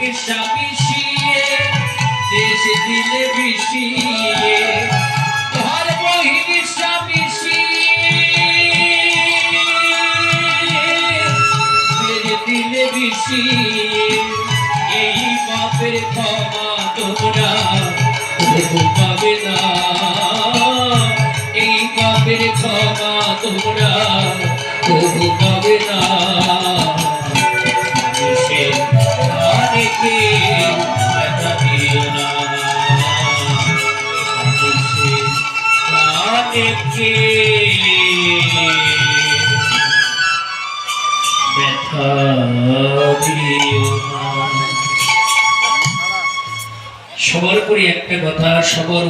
নিশা মিশিয়ে দেশ দিলে ঘর বহি নিশা মিশিয়ে দিলে বিষিয়ে এই পাপের ক্ষমা তোমরা পাবে না। এই পাপের ক্ষমা তোমরা পাবে না। ব্যথা সবার উপরে একটা কথা সবার